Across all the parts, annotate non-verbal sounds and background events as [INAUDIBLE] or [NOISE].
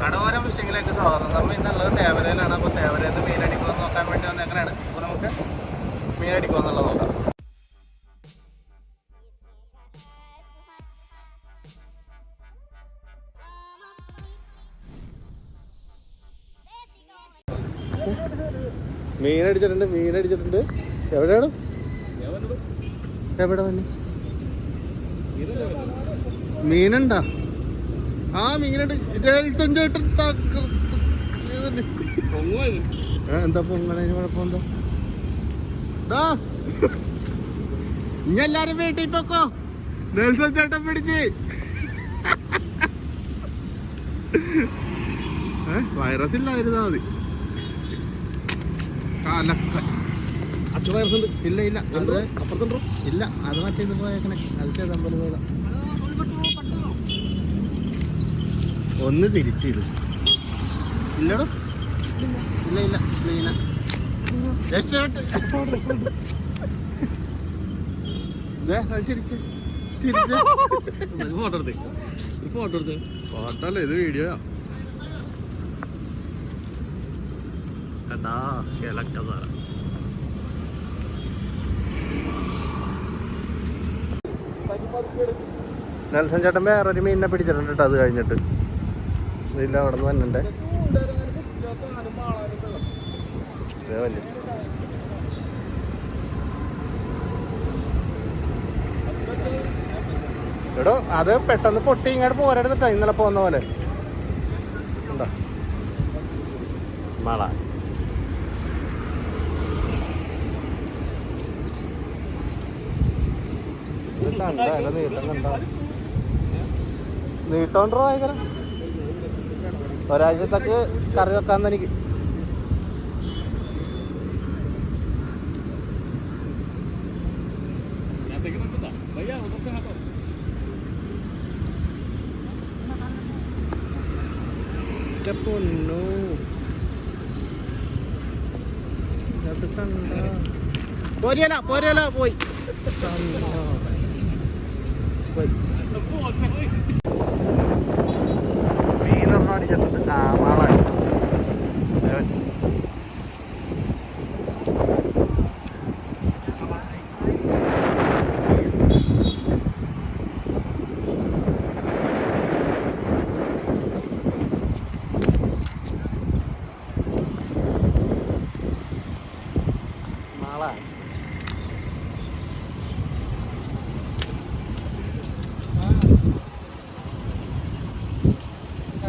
കടവോരം ഫിഷിങ്ങിലേക്ക് സ്വാഗതം നമ്മൾ ഇന്നുള്ളത് തേവരയിലാണ്. അപ്പോൾ തേവരയിൽ നിന്ന് മീൻ അടിക്കുമെന്ന് നോക്കാൻ വേണ്ടി വന്ന് വന്നേക്കണാണ്. അപ്പോൾ നമുക്ക് മീൻ അടിക്കുമെന്നുള്ളത് നോക്കാം. മീൻ അടിച്ചിട്ടുണ്ട് മീൻ അടിച്ചിട്ടുണ്ട് എവിടെയാണ് എവിടെ തന്നെ മീനുണ്ടാ? ആ മീനുണ്ട്. ജെയിൽസൺ ചേട്ടൻ എന്താ പൊങ്ങണതിന് കുഴപ്പമെന്താ? ദാ. ഇനി എല്ലാരും വീട്ടിൽ പൊക്കോ. നെൽസൺ ചേട്ടൻ പിടിച്ച്. വൈറസ് ഇല്ലായിരുന്നാ മതി. ഉണ്ട്. ഇല്ല ഇല്ല. അത് അപ്പുറത്തുണ്ടോ? ഇല്ല അത് മറ്റേ ഇത് പോയേക്കണേ. അത് പോലെ പോയതാ. ഒന്ന് തിരിച്ചിടും. ഇല്ലടോ. ഇല്ല ഇല്ല ഇല്ല നെൽസൻ ദേ, അത് ചിരിച്ച്. ചിരിച്ച്. ഫോട്ടോ എടുത്തേ. ഫോട്ടോ എടുത്തേ. ഫോട്ടോ അല്ല ഇത് വീഡിയോ കണ്ടാ കിളക്കതാ നെൽസൺ ചേട്ടൻ വേറൊരു മീനിനെ പിടിച്ചിട്ടുണ്ട് കേട്ടോ അത് കഴിഞ്ഞിട്ട്. ഇല്ല അവിടെ നിന്ന് തന്നെ വല്യ. എടോ അത് പെട്ടെന്ന് പൊട്ടി ഇങ്ങോട്ട് പോരെടുത്തിട്ടാ ഇന്നലെ പോന്ന പോലെ. ഉണ്ടോ? കണ്ട. നീട്ടോണ്ടോ ഭയങ്കര? ഒരാഴ്ചത്തേക്ക് കറി വെക്കാന്ന് എനിക്ക് പൊന്നു. അത് കണ്ട? പോരിയല പോരിയല പോയി. പോയി. മീനൊന്നും അടിച്ചിട്ടുണ്ട് ആ മാളായി മാള ആ ആ,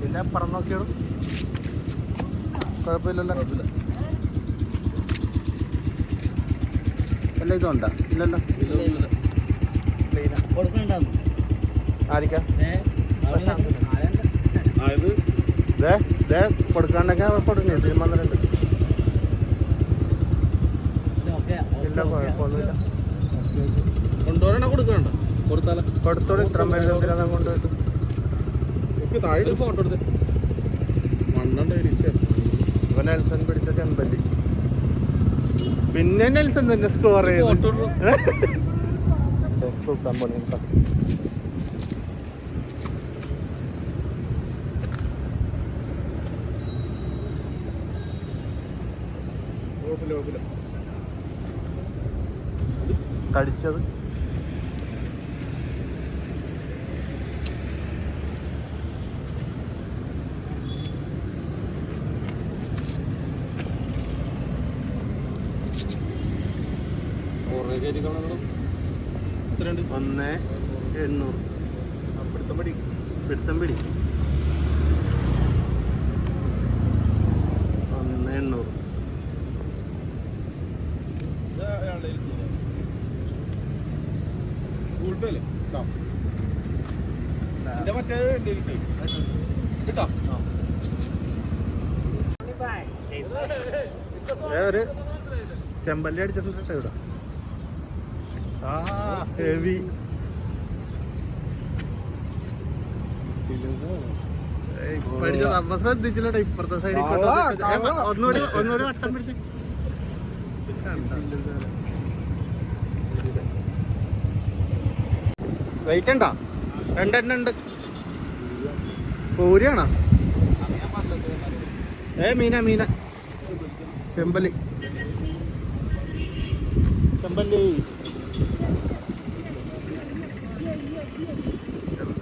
പിന്നെ അപ്പുറം നോക്കിയോളൂ കുഴപ്പമില്ലല്ലോ. അല്ല ഇതുണ്ടോ ഇല്ലല്ലോ. ആരിക്കാ? കൊടുക്കാണ്ടൊക്കെ കൊടുക്കുന്നുണ്ട് വന്നിട്ടുണ്ട് ഇല്ല കുഴപ്പമൊന്നുമില്ല. കൊണ്ടുപോരണ കൊടുക്കണ്ട ഇത്ര ഫോട്ടോ എടുത്ത് നെൽസൺ പിടിച്ച ചെമ്പല്ലി പിന്നെ നെൽസൺ തന്നെ സ്കോർ ചെയ്തു. [LAUGHS] തൂക്കാൻ പണി കടിച്ചത് ഒന്ന് എണ്ണൂറ്. പിടുത്തം പടി പിടുത്തം പിടി ഒന്ന് എണ്ണൂറ് ഗൂഗിൾ പേ അല്ലേ മറ്റേ എന്റെ ഒരു ചെമ്പല്ലി അടിച്ചിട്ടുണ്ട് കേട്ടോ ഇവിടെ. ആ ഹെവി പഠിച്ച നമ്മ ശ്രദ്ധിച്ചില്ലട്ടോ ഇപ്പുറത്തെ സൈഡിൽ. ഒന്നുകൂടി ഒന്നുകൂടി വട്ടം പിടിച്ച്. വെയിറ്റ് ഉണ്ടോ രണ്ടെണ്ണ ഉണ്ട്? പൂരിയാണോ? ഏ മീന മീന. ചെമ്പല്ലി. ചെമ്പല്ലി.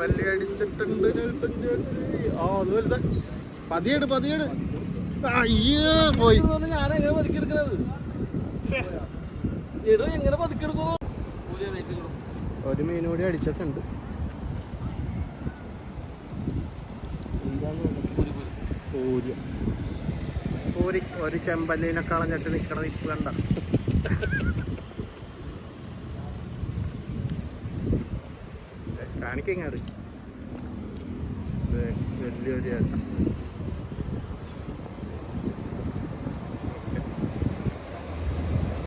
നെൽസൺ. ആ അത് വലുതാ. പതിയേട് പതിയേട്. അയ്യോ പോയി. എങ്ങനെ പതുക്കിയെടുക്കണത്? എടോ എങ്ങനെ പതുക്കിയെടുക്കുന്നു ഒരു മീൻ കൂടി അടിച്ചിട്ടുണ്ട്. പൂരി പൂരി. ഒരു ചെമ്പല്ലിനെ കളഞ്ഞിട്ട് നിക്കണ ഇപ്പൊ കണ്ട. കാണിക്കങ്ങാട് വലിയ ചേട്ടൻ